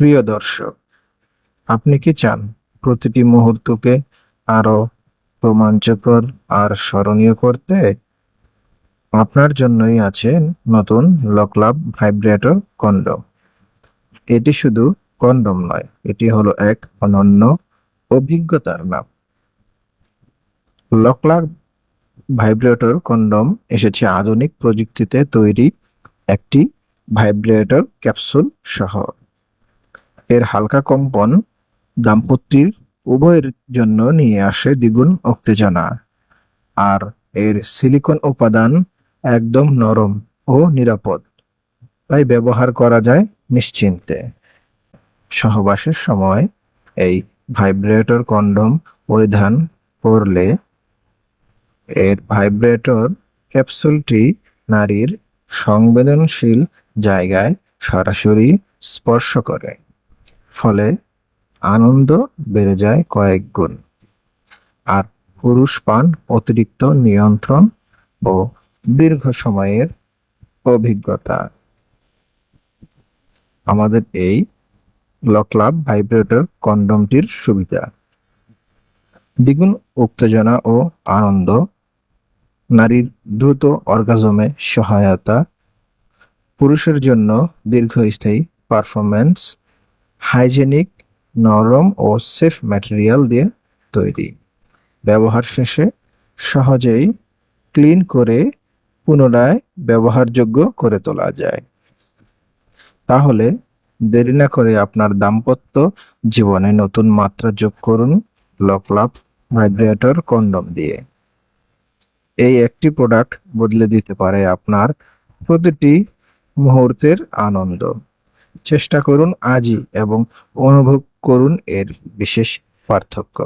প্রিয় দর্শক, আপনি কি চান প্রতিটি মুহূর্তকে আরও রোমাঞ্চকর আর স্মরণীয় করতে? আপনার জন্যই আছে নতুন লকলাভ ভাইব্রেটর কন্ডম। এটি শুধু কন্ডম নয়, এটি হলো এক অনন্য অভিজ্ঞতার নাম। লকলাভ ভাইব্রেটর কন্ডম এসেছে আধুনিক প্রযুক্তিতে তৈরি একটি ভাইব্রেটর ক্যাপসুল সহ এর হালকা কম্পন দাম্পত্যের উভয়ের জন্য নিয়ে আসে দ্বিগুণ উত্তেজনা আর এর সিলিকন উপাদান একদম নরম ও নিরাপদ, তাই ব্যবহার করা যায় নিশ্চিন্তে। সহবাসের সময় এই ভাইব্রেটর কন্ডম পরিধান করলে এর ভাইব্রেটর ক্যাপসুলটি নারীর সংবেদনশীল জায়গায় সরাসরি স্পর্শ করে। ফলে আনন্দ বেড়ে যায় কয়েক গুণ। আর পুরুষ পান অতিরিক্ত নিয়ন্ত্রণ ও দীর্ঘ সময়ের অভিজ্ঞতা। আমাদের এই লকলাভ ভাইব্রেটর কন্ডমটির সুবিধা। দ্বিগুণ উত্তেজনা ও আনন্দ, নারীর দ্রুত অর্গাজমে সহায়তা, পুরুষের জন্য দীর্ঘস্থায়ী পারফরম্যান্স হাইজেনিক, নরম ও সেফ ম্যাটেরিয়াল দিয়ে তৈরি। ব্যবহার শেষে সহজেই ক্লিন করে পুনরায় ব্যবহারযোগ্য করে তোলা যায়। তাহলে দেরি না করে আপনার দাম্পত্য জীবনে নতুন মাত্রা যোগ করুন লকলাভ ভাইব্রেটর কন্ডম দিয়ে। এই একটি প্রোডাক্ট বদলে দিতে পারে আপনার প্রতিটি মুহূর্তের আনন্দ। চেষ্টা করুন আজই এবং অনুভব করুন এর বিশেষ পার্থক্য।